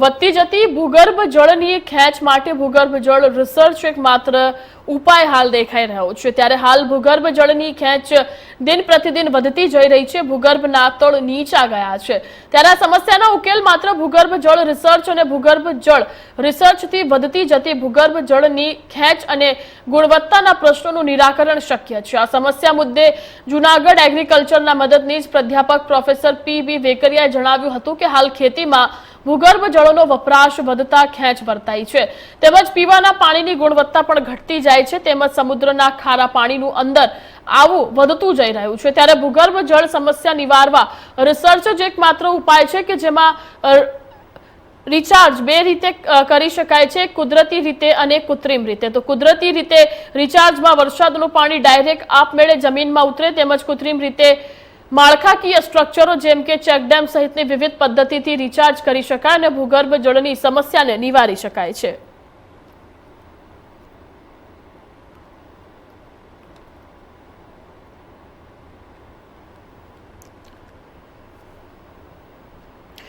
વધતી જતી ભૂગર્ભ જળની ખેંચ માટે ભૂગર્ભ જળ રિસર્ચ એક માત્ર ઉપાય હાલ દેખાઈ રહ્યો છે. ત્યારે હાલ ભૂગર્ભ જળની ખેંચ દિન પ્રતિદિન વધતી જઈ રહી છે. ભૂગર્ભના તળ નીચા ગયા છે. ત્યારે આ સમસ્યાનો ઉકેલ માત્ર ભૂગર્ભ જળ રિસર્ચ અને ભૂગર્ભ જળ રિસર્ચથી વધતી જતી ભૂગર્ભ જળની ખેંચ અને ગુણવત્તાના પ્રશ્નોનું નિરાકરણ શક્ય છે. આ સમસ્યા મુદ્દે જૂનાગઢ એગ્રીકલ્ચરના મદદનીશ પ્રાધ્યાપક પ્રોફેસર પી બી વેકરિયાએ જણાવ્યું હતું કે હાલ ખેતીમાં ભૂગર્ભ જળોનો વપરાશ વધતા ખેંચ વર્તાઈ છે. તેમજ પીવાના પાણીની ગુણવત્તા પણ ઘટતી જાય છે. તેમજ સમુદ્રના ખારા પાણીનું અંદર આવું વધતું જઈ રહ્યું છે. ત્યારે ભૂગર્ભ જળ સમસ્યા નિવારવા રિસર્ચ જ એકમાત્ર ઉપાય છે કે જેમાં રિચાર્જ બે રીતે કરી શકાય છે. કુદરતી રીતે અને કૃત્રિમ રીતે. તો કુદરતી રીતે રિચાર્જમાં વરસાદનું પાણી ડાયરેક્ટ આપમેળે જમીનમાં ઉતરે, તેમજ કૃત્રિમ રીતે માળખાકીય સ્ટ્રક્ચરો જેમ કે ચેકડેમ સહિતની વિવિધ પદ્ધતિથી રિચાર્જ કરી શકાય અને ભૂગર્ભ જળની સમસ્યાને નિવારી શકાય છે.